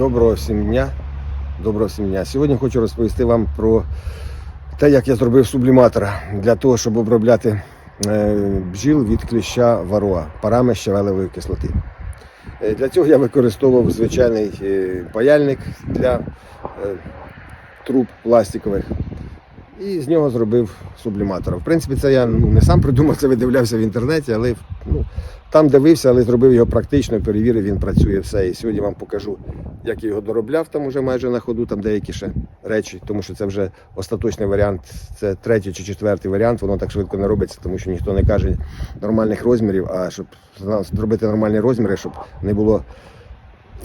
Доброго всім дня. Доброго всім дня. Сьогодні хочу розповісти вам про те, як я зробив субліматор для того, щоб обробляти е, бджіл від кліща варуа парами щавелевої кислоти. Е, Для цього я використовував звичайний е, паяльник для труб пластикових. І з нього зробив субліматор. В принципі, це я ну, не сам придумав, це видивлявся в інтернеті, але ну, там дивився, але зробив його практично, перевірив, він працює все. І сьогодні вам покажу, як я його доробляв там уже майже на ходу, там деякі ще речі, тому що це вже остаточний варіант, це третій чи четвертий варіант, воно так швидко не робиться, тому що ніхто не каже нормальних розмірів, а щоб зробити нормальні розміри, щоб не було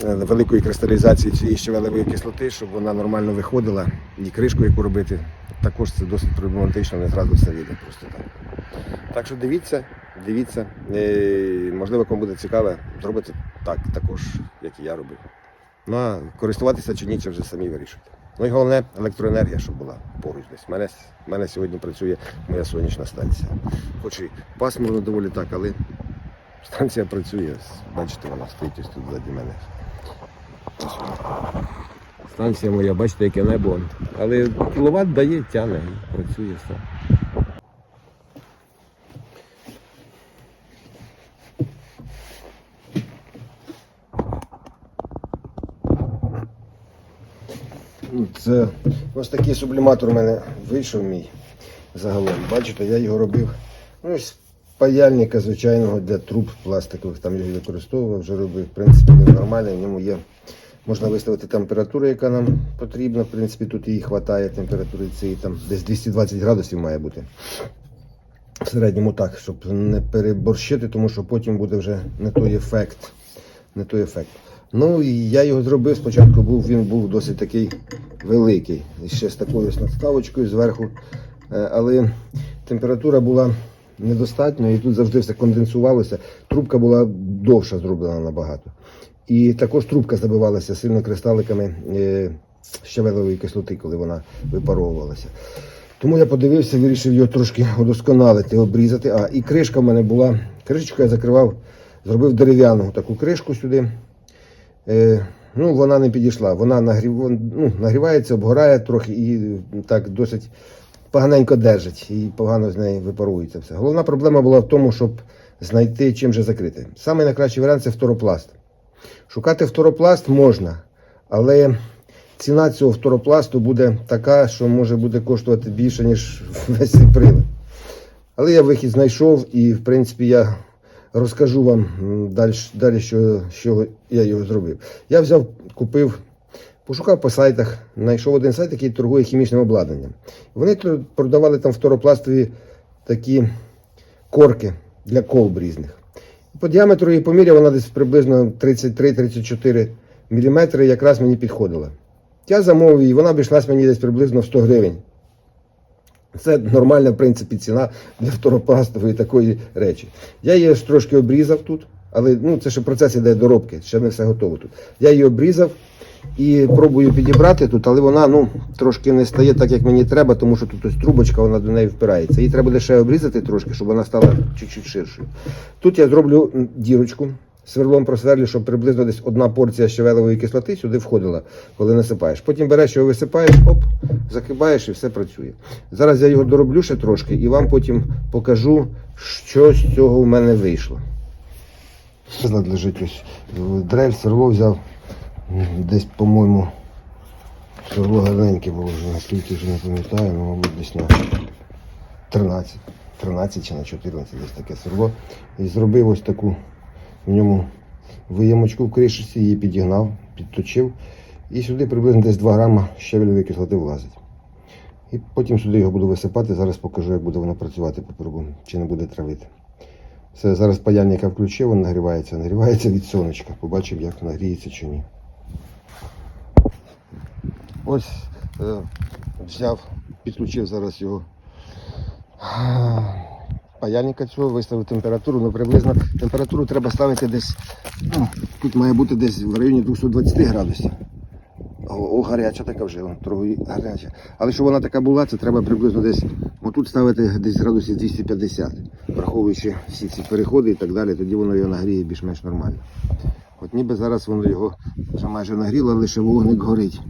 великої кристалізації цієї щавелевої кислоти, щоб вона нормально виходила, і кришку яку робити. Також це досить проблематично, не зразу все вийде просто так. Так що дивіться, дивіться. Е, Можливо, кому буде цікаво, зробити так також, як і я робив. Ну а користуватися чи ні, це вже самі вирішуйте. Ну і головне електроенергія, щоб була поруч десь. У мене, мене сьогодні працює моя сонячна станція. Хоч і пасмурно доволі так, але станція працює. Бачите, вона стоїть ось тут ззаді мене. Станція моя, бачите, яке небо. Але кіловат дає, тяне, працює все. Це ось такий субліматор у мене вийшов мій загалом. Бачите, я його робив. Ну, з паяльника звичайного для труб пластикових, там його використовував, вже робив. В принципі, він нормальний, в ньому є. Можна виставити температуру, яка нам потрібна. В принципі, тут її вистачає температури цієї там десь 220 градусів має бути. В середньому так, щоб не переборщити, тому що потім буде вже не той ефект. Не той ефект. Ну і я його зробив. Спочатку був, він був досить такий великий. Ще з такою ось надставочкою зверху. Е, Але температура була недостатньо, і тут завжди все конденсувалося. Трубка була довша зроблена набагато. І також трубка забивалася сильно кристаликами е, щавелевої кислоти, коли вона випаровувалася. Тому я подивився, вирішив його трошки удосконалити, обрізати. А, і кришка в мене була. Кришечку я закривав, зробив дерев'яну таку кришку сюди. Е, ну, вона не підійшла. Вона нагрів, ну, нагрівається, обгорає трохи і так досить поганенько держить і погано з неї випарується все. Головна проблема була в тому, щоб знайти чим же закрити. Саме найкращий варіант це фторопласт. Шукати фторопласт можна, але ціна цього фторопласту буде така, що може буде коштувати більше, ніж весь цей прилад. Але я вихід знайшов і, в принципі, я розкажу вам далі, далі що, що я його зробив. Я взяв, купив, пошукав по сайтах, знайшов один сайт, який торгує хімічним обладнанням. Вони продавали там фторопластові такі корки для колб різних. По діаметру її поміряв, вона десь приблизно 33-34 мм, якраз мені підходила. Я замовив її, вона обійшлась мені десь приблизно в 100 гривень. Це нормальна, в принципі, ціна для второпластової такої речі. Я її трошки обрізав тут, але ну, це ще процес іде доробки, ще не все готово тут. Я її обрізав і пробую підібрати тут, але вона ну, трошки не стає так, як мені треба, тому що тут ось трубочка, вона до неї впирається. Її треба лише обрізати трошки, щоб вона стала чуть-чуть ширшою. Тут я зроблю дірочку. Сверлом просверлю, щоб приблизно десь одна порція щавелевої кислоти сюди входила, коли насипаєш. Потім береш його висипаєш, оп, закибаєш і все працює. Зараз я його дороблю ще трошки і вам потім покажу, що з цього в мене вийшло. Лежить ось дрель, сверло взяв. Десь, по-моєму, сверло гарненьке було вже наскільки вже не пам'ятаю, ну, мабуть, десь на 13, 13 чи на 14 десь таке сверло. І зробив ось таку в ньому виємочку в кришці, її підігнав, підточив. І сюди приблизно десь 2 грама щавельової кислоти влазить. І потім сюди його буду висипати. Зараз покажу, як буде воно працювати, попробуємо, чи не буде травити. Все, зараз паяльника включив, він нагрівається, нагрівається від сонечка. Побачимо, як нагріється чи ні. Ось е, взяв, підключив зараз його паяльника цього, виставив температуру, ну приблизно температуру треба ставити десь, ну, тут має бути десь в районі 220 градусів. О, гаряча така вже, трохи гаряча. Але щоб вона така була, це треба приблизно десь отут ставити десь градусів 250, враховуючи всі ці переходи і так далі, тоді воно його нагріє більш-менш нормально. От ніби зараз воно його вже майже нагріло, лише вогник горить.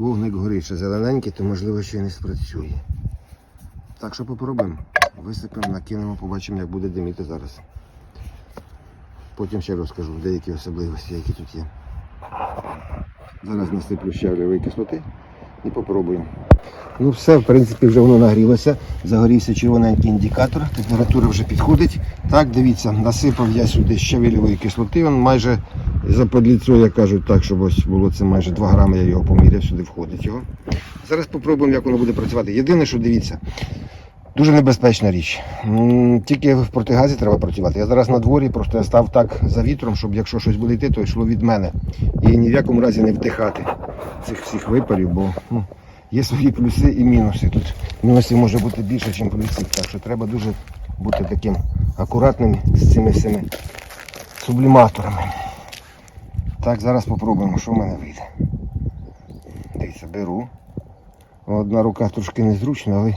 Вогник горить, ще зелененький, то можливо ще й не спрацює. Так що попробуємо. Висипемо, накинемо, побачимо, як буде диміти зараз. Потім ще розкажу деякі особливості, які тут є. Зараз насиплю щавлевої кислоти і попробуємо. Ну все, в принципі, вже воно нагрілося. Загорівся червоненький індикатор, температура вже підходить. Так, дивіться, насипав я сюди щавелевої кислоти, він майже за подліцо, як кажуть, так, щоб ось було це майже 2 грами, я його поміряв, сюди входить його. Зараз попробуємо, як воно буде працювати. Єдине, що дивіться, дуже небезпечна річ. Тільки в протигазі треба працювати. Я зараз на дворі, просто я став так за вітром, щоб якщо щось буде йти, то йшло від мене. І ні в якому разі не вдихати цих всіх випарів, бо ну, є свої плюси і мінуси. Тут мінусів може бути більше, ніж плюсів. Так що треба дуже бути таким акуратним з цими всіми субліматорами. Так, зараз попробуємо, що в мене вийде. Дивіться, беру. Одна рука трошки незручна, але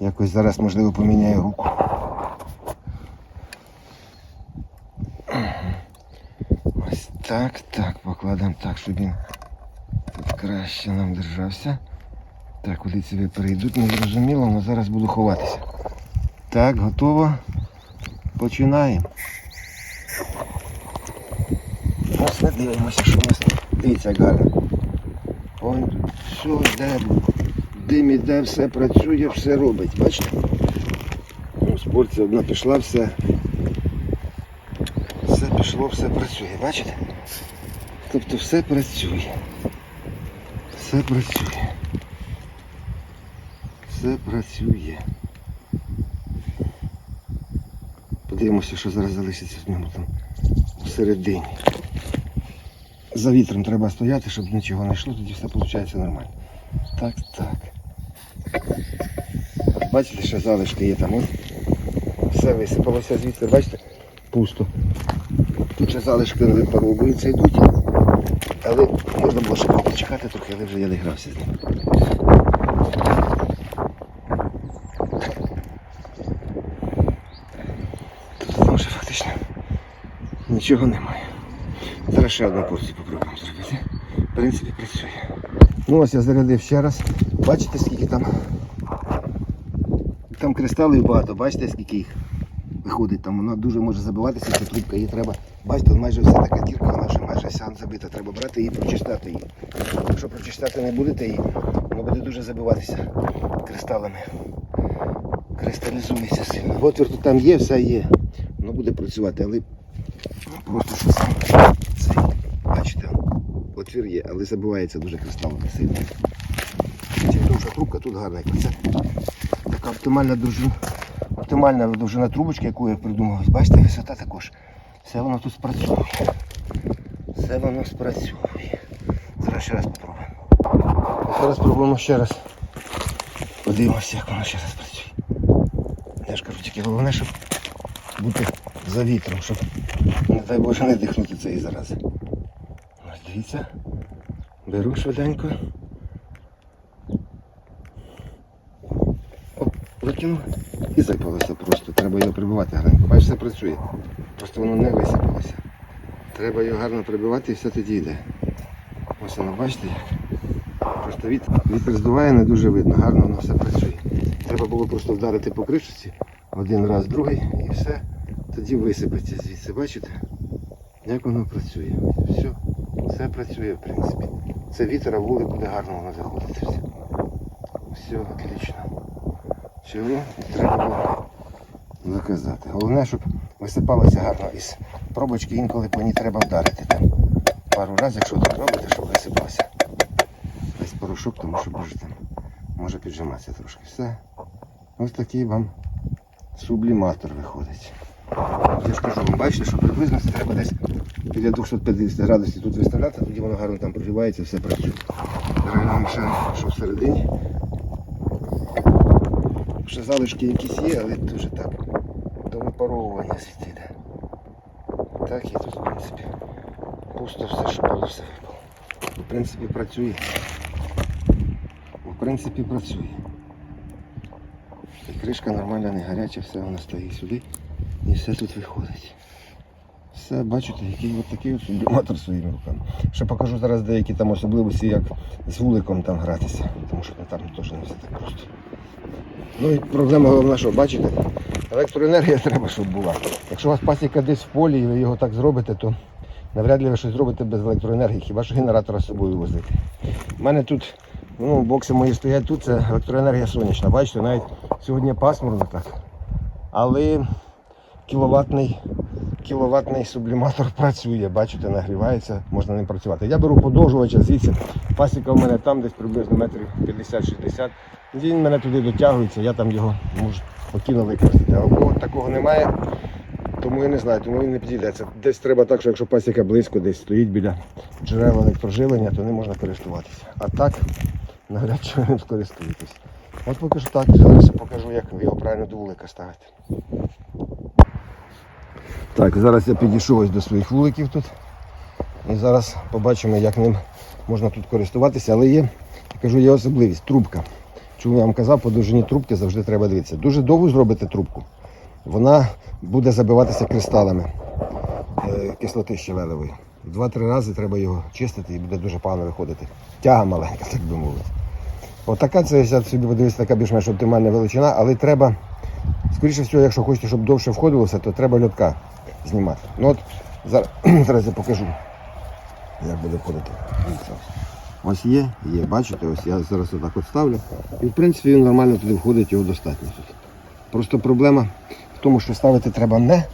якось зараз можливо поміняю руку. Ось так, так, покладемо так, щоб він краще нам держався. Так, куди ці випари йдуть, не зрозуміло, але зараз буду ховатися. Так, готово. Починаємо. Ось ми дивимося, що у нас. Дивіться, гарно. Ой, все йде, дим іде, все працює, все робить. Бачите? Ось порція одна пішла, все. Все пішло, все працює, бачите? Тобто все працює. Все працює. Все працює. Подивимося, що зараз залишиться в ньому там всередині. За вітром треба стояти, щоб нічого не йшло, тоді все виходить нормально. Так, так. Бачите, ще залишки є там. Все висипалося звідси, бачите? Пусто. Тут ще залишки не випаровуються йдуть. Але можна було ще почекати трохи, але вже я не грався з ним. Тут вже фактично нічого немає. Зараз ще одну порцію попробуємо зробити. В принципі, працює. Ну ось я зарядив ще раз. Бачите, скільки там. Там кристалів багато, бачите, скільки їх виходить. Там вона дуже може забиватися, ця трубка. Її треба. Бачите, майже вся така дірка, вже майже вся забита. Треба брати і прочистати її. Якщо прочистати не будете її, вона буде дуже забиватися кристалами. Кристалізується сильно. Отвір тут там є, все є. Воно буде працювати, але просто що саме цей. Бачите, отвір є, але забивається дуже кристалами сильно. Чим трубка, тут гарненька. Це така оптимальна довжина, оптимальна довжина трубочки, яку я придумав. Бачите, висота також. Все воно тут спрацьовує. Все воно спрацьовує. Зараз ще раз попробуємо. Зараз спробуємо ще раз. Подивимося, як воно ще раз працює. Я ж кажу, тільки головне, щоб бути за вітром, щоб, не дай Боже, не дихнути цієї зарази. Ось дивіться. Беру швиденько. Оп, викинув і запалося просто. Треба його прибивати гарненько. Бачиш, все працює. Просто воно не висипалося. Треба його гарно прибивати і все тоді йде. Ось воно, бачите як? Просто вітер, вітер здуває, не дуже видно, гарно воно все працює. Треба було просто вдарити по кришці один раз, другий і все. Тоді висипеться звідси. Бачите? Як воно працює? Все, все працює в принципі. Це вітер, а вулик буде гарно воно заходити. Все, все отлично. Чого треба було наказати. Головне, щоб висипалося гарно із пробочки, інколи по ній треба вдарити там. Пару разів, якщо так робите, щоб висипався. Весь порошок, тому що може там може піджиматися трошки. Все. Ось такий вам субліматор виходить. Я ж кажу вам, бачите, що приблизно це треба десь біля 250 градусів тут виставляти, тоді воно гарно там прогрівається, все працює. Глянемо ще, що всередині. Ще залишки якісь є, але дуже так. До випаровування йде. Так і тут, в принципі, пусто все, що було, все випало. В принципі, працює. В принципі, працює. І кришка нормальна, не гаряча, все вона стоїть сюди і все тут виходить. Все, бачите, який от такий субліматор своїми руками. Ще покажу зараз деякі там особливості, як з вуликом там гратися, тому що там теж не все так просто. Ну і проблема головна, що бачите, електроенергія треба, щоб була. Якщо у вас пасіка десь в полі і ви його так зробите, то навряд ли ви щось зробите без електроенергії, хіба що генератора з собою возити. У мене тут, ну, бокси мої стоять тут, це електроенергія сонячна. Бачите, навіть сьогодні пасмурно так. Але кіловатний, кіловатний субліматор працює, бачите, нагрівається, можна ним працювати. Я беру подовжувача звідси. Пасіка в мене там десь приблизно метрів 50-60. Він мене туди дотягується, я там його можу спокійно використати. А у кого такого немає, тому я не знаю, тому він не підійде. Це десь треба так, що якщо пасіка близько десь стоїть біля джерел електроживлення, то не можна користуватися. А так, навряд чи ним скористуєтесь. От поки що так, зараз покажу, як його правильно до вулика ставити. Так, зараз я підійшов ось до своїх вуликів тут. І зараз побачимо, як ним можна тут користуватися. Але є, я кажу, є особливість трубка. Чому я вам казав, по довжині трубки завжди треба дивитися. Дуже довго зробите трубку, вона буде забиватися кристалами е, кислоти щавелевої. Два-три рази треба його чистити і буде дуже погано виходити. Тяга маленька, так би мовити. Отака це я собі подивився, така більш-менш оптимальна величина, але треба, скоріше всього, якщо хочете, щоб довше входилося, то треба льотка знімати. Ну от зараз, зараз я покажу, як буде входити. Ось є, є, бачите, ось я зараз отак от ставлю. І в принципі він нормально туди входить, його достатньо тут. Просто проблема в тому, що ставити треба не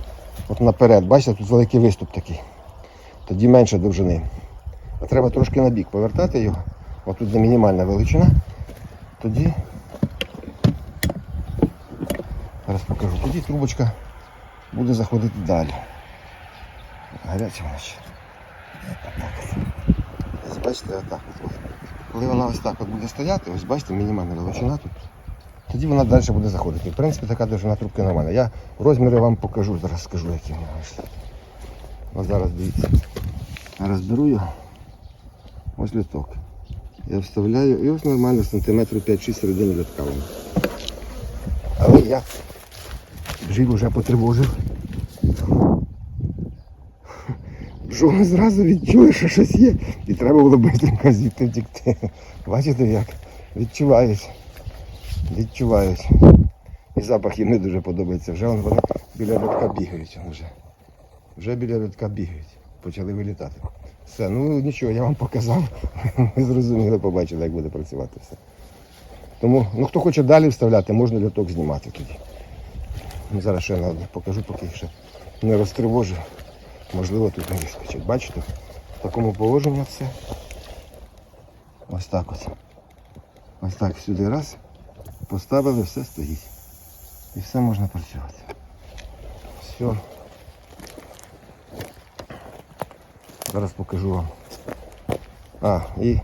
от наперед. Бачите, тут великий виступ такий. Тоді менше довжини. А треба трошки на бік повертати його. От тут мінімальна величина. Тоді. Зараз покажу. Тоді трубочка буде заходити далі. Гаряча вона. Ось бачите, отак. от. Коли вона ось так от буде стояти, ось бачите, мінімальна величина тут. Тоді вона далі буде заходити. В принципі, така довжина трубки нормальна. Я розміри вам покажу, зараз скажу, які вони ось. Ось зараз дивіться. Зараз беру його. Ось літок. Я вставляю і ось нормально сантиметрів 5-6 середини літка. Але я бджіл вже потривожив. Бджоли зразу відчули, що щось є. І треба було швидко звідти втікти. Бачите як? Відчувають. Відчувають. І запах їм не дуже подобається. Вже вон вони біля льотка бігають. Вже. вже біля льотка бігають. Почали вилітати. Все, ну нічого, я вам показав. Ви зрозуміли, побачили, як буде працювати все. Тому, ну хто хоче далі вставляти, можна льоток знімати тоді. Ну, зараз ще на- покажу, поки їх ще не розтривожу. Можливо, тут не вискочить. Бачите? В такому положенні все. Ось так от. Ось так сюди раз. Поставили, все стоїть. І все можна працювати. Все. Зараз покажу вам. А, і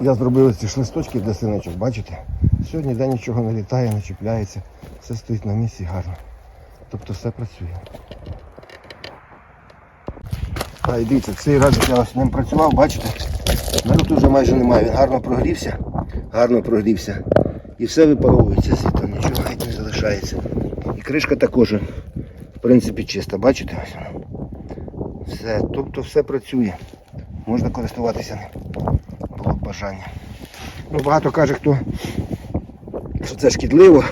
я зробив ці ж листочки для синичок, бачите? Сьогодні де нічого не літає, не чіпляється, все стоїть на місці гарно. Тобто все працює. А і дивіться, цей раз я ось ним працював, бачите? Тут вже майже немає. Він гарно прогрівся, гарно прогрівся. І все випаровується звідти, нічого геть не залишається. І кришка також, в принципі, чиста, бачите? Ось. Все, тобто все працює. Можна користуватися ним. Було б бажання. Ну, багато каже, хто, що це шкідливо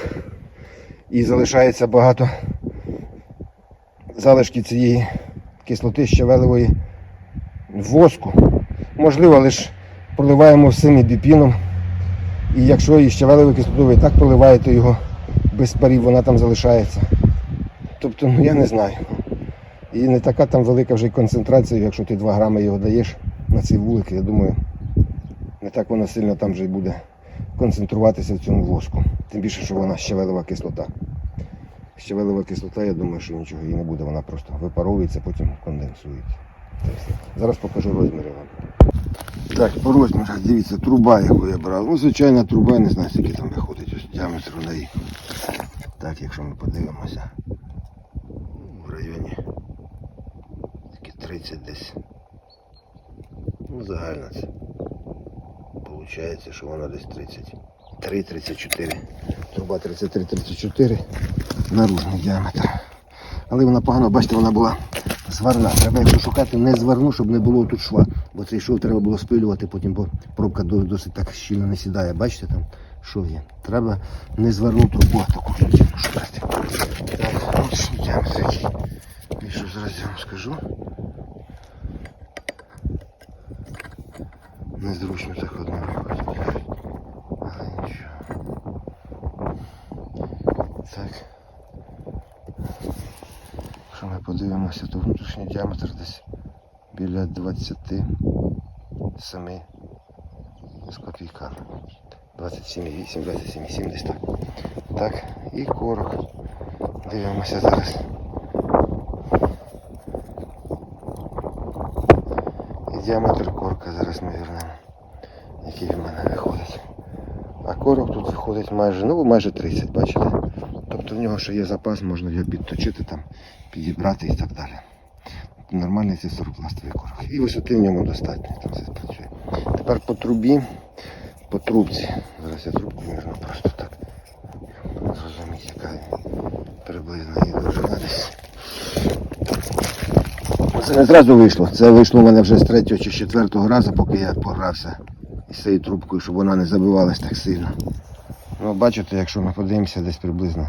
і залишається багато залишків цієї кислоти щавелевої воску. Можливо, лише проливаємо всім біпіном. І якщо і щавелевою кислотою і так проливаєте його без парів, вона там залишається. Тобто, ну я не знаю. І не така там велика вже концентрація, якщо ти 2 грами його даєш на ці вулики, я думаю, не так воно сильно там вже й буде концентруватися в цьому воску. Тим більше, що вона щавелева кислота. Щавелева кислота, я думаю, що нічого їй не буде, вона просто випаровується, потім конденсується. Зараз покажу розміри вам. Так, по розмірах, дивіться, труба, яку я брав. Ну, звичайна труба, не знаю, скільки там виходить, ось діаметр на рік. Так, якщо ми подивимося. В районі такі 30 десь. Ну, загально це. Получається, що вона десь 33-34. Труба 33-34 наружний діаметр. Але вона погано, бачите, вона була зварна. Треба, якщо шукати, не зварну, щоб не було тут шва. Бо цей шов треба було спилювати, потім бо пробка досить так щільно не сідає. Бачите, там шов є. Треба не зварну трубу, а таку шукати. Так, внутрішній діаметр який. Більше зараз я вам скажу. Незручно так одно виходить. Але нічого. Так. Якщо ми подивимося, то внутрішній діаметр десь біля 27 з копійками. 27,8, 27,7 десь так. Так, і корок. Дивимося зараз. І діаметр корка зараз ми вернемо, який в мене виходить. А корок тут виходить майже, ну майже 30, бачите? Тобто в нього ще є запас, можна його підточити, там, підібрати і так далі. Нормальний це соропластовий корок. І висоти в ньому достатньо, там все працює. Тепер по трубі, по трубці. Зараз я трубку мірну просто так. Зрозуміть, яка приблизно її довжина десь. Це не зразу вийшло. Це вийшло в мене вже з третього чи четвертого разу, поки я погрався із цією трубкою, щоб вона не забивалась так сильно. Ну, бачите, якщо ми подивимося десь приблизно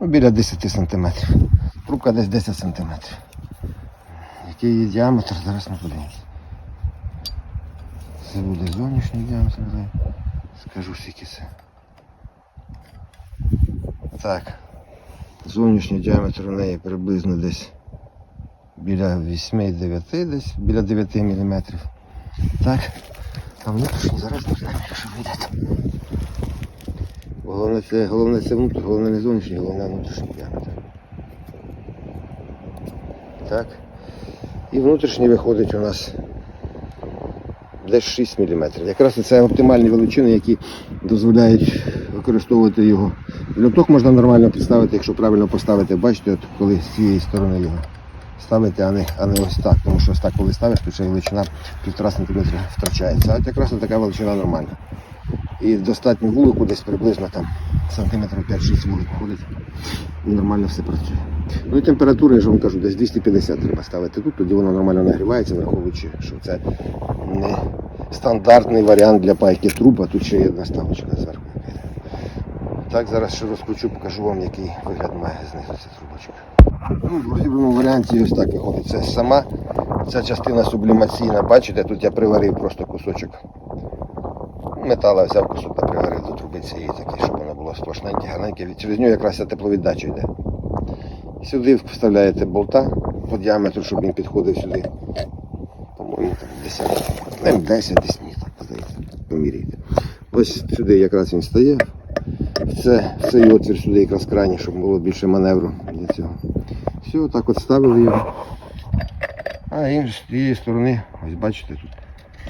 ну, біля 10 сантиметрів. Трубка десь 10 сантиметрів. Який її діаметр, зараз ми подивимося. Це буде зовнішній діаметр, скажу скільки це. Так. Зовнішній діаметр у неї приблизно десь біля 8-9 десь, біля 9 мм. Так. А внутрішній зараз не знаю, якщо вийде. Головне це, головне це внутрішній, головне не зовнішній, головне внутрішній діаметр. Так. І внутрішній виходить у нас десь 6 мм. Якраз це оптимальні величини, які дозволяють використовувати його. Льоток можна нормально підставити, якщо правильно поставити. Бачите, от коли з цієї сторони його ставити, а не, а не ось так. Тому що ось так, коли ставиш, то ця величина півтора сантиметра втрачається. А от якраз така величина нормальна. І достатньо вулику десь приблизно там сантиметрів 5-6 вулик ходить. І нормально все працює. Ну і температура, я ж вам кажу, десь 250 треба ставити тут, тоді воно нормально нагрівається, враховуючи, що це не стандартний варіант для пайки труб, а тут ще є одна ставочка зверху. Так, зараз ще розкручу, покажу вам, який вигляд має знизу ця трубочка. Ну, в розібраному варіанті ось так виходить. Це сама ця частина сублімаційна. Бачите, тут я приварив просто кусочок метала, взяв кусок та приварив до труби цієї такий, щоб воно було сплошненьке, гарненьке. Через нього якраз тепловіддача йде. Сюди вставляєте болта по діаметру, щоб він підходив сюди. По-моєму, там 10, ну, 10 десь ні, так подається. Поміряйте. Ось сюди якраз він стає. Це, в цей отвір сюди якраз крайній, щоб було більше маневру для цього. Все, так от ставили його. А з тієї сторони, ось бачите тут.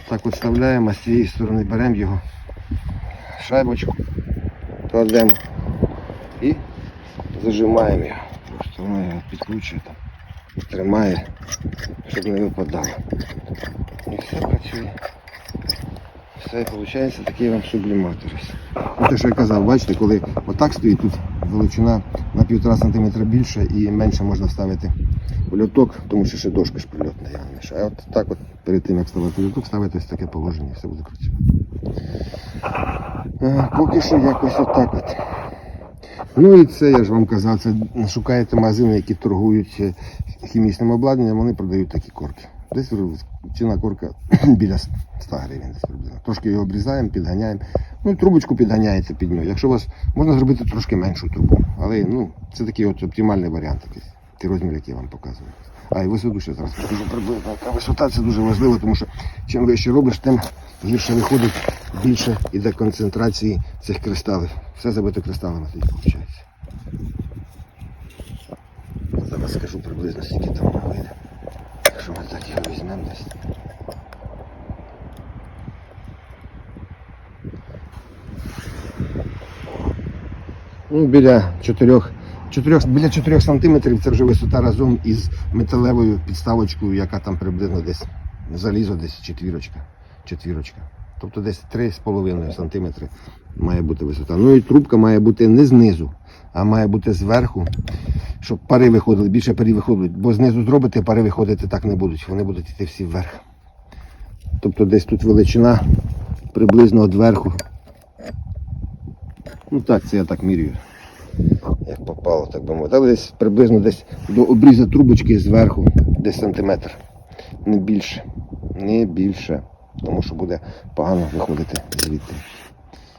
Так а з цієї сторони беремо його шайбочку, кладемо і зажимаємо його. Просто воно його підкручує там, тримає, щоб не випадало. І все працює. Все, виходить такий вам субліматор. те, що я казав, бачите, коли отак стоїть, тут величина на півтора сантиметра більше і менше можна ставити в льоток, тому що ще дошка ж прильотна. А от так от перед тим як ставити льоток, ставити ось таке положення, і все буде працювати. Е, Поки що якось отак от. Ну і це я ж вам казав, це шукаєте магазини, які торгують е, хімічним обладнанням, вони продають такі корки. Десь ціна корка біля 100 гривень десь приблизно. Трошки його обрізаємо, підганяємо. Ну і трубочку підганяєте під нього. Якщо у вас можна зробити трошки меншу трубу, але ну, це такий от оптимальний варіант якийсь. Ті розмір, який я вам показую. А і висоту ще зараз покажу приблизно. Яка висота це дуже важливо, тому що чим вище робиш, тим гірше виходить, більше іде концентрації цих кристалів. Все забито кристалами тоді виходить. Зараз скажу приблизно скільки там вийде. Якщо ми так його візьмемо десь. Ну, біля 4, 4, біля 4 сантиметрів це вже висота разом із металевою підставочкою, яка там приблизно десь залізо, десь четвірочка. четвірочка. Тобто десь 3,5 сантиметри має бути висота. Ну і трубка має бути не знизу, а має бути зверху щоб пари виходили, більше пари виходять. Бо знизу зробити, пари виходити так не будуть. Вони будуть йти всі вверх. Тобто десь тут величина приблизно від верху. Ну так, це я так міряю. Як попало, так би мовити. Але десь приблизно десь до обріза трубочки зверху, десь сантиметр. Не більше. Не більше. Тому що буде погано виходити звідти.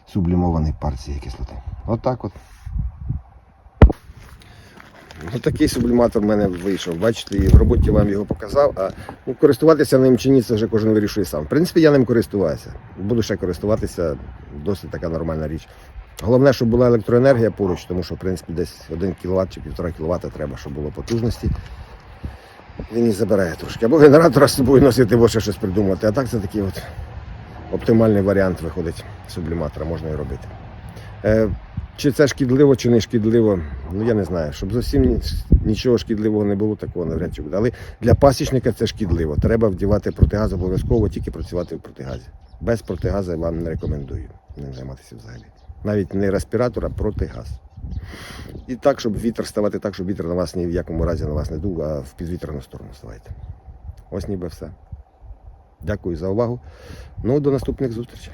Сублімований пар цієї кислоти. Отак от. Ну, такий субліматор в мене вийшов. Бачите, і в роботі вам його показав. А ну, користуватися ним чи ні, це вже кожен вирішує сам. В принципі, я ним користуваюся. Буду ще користуватися, досить така нормальна річ. Головне, щоб була електроенергія поруч, тому що в принципі десь 1 кВт чи 1,5 кВт треба, щоб було потужності. Він і забирає трошки. Або генератора з собою носити, або ще щось придумати. А так це такий от оптимальний варіант виходить субліматора, можна і робити. Чи це шкідливо, чи не шкідливо, ну я не знаю. Щоб зовсім нічого шкідливого не було, такого навряд чи буде. Але для пасічника це шкідливо. Треба вдівати протигаз обов'язково, тільки працювати в протигазі. Без протигазу я вам не рекомендую ним займатися взагалі. Навіть не респіратор, а протигаз. І так, щоб вітер ставати так, щоб вітер на вас ні в якому разі на вас не дув, а в підвітряну сторону ставайте. Ось ніби все. Дякую за увагу. Ну, до наступних зустрічей.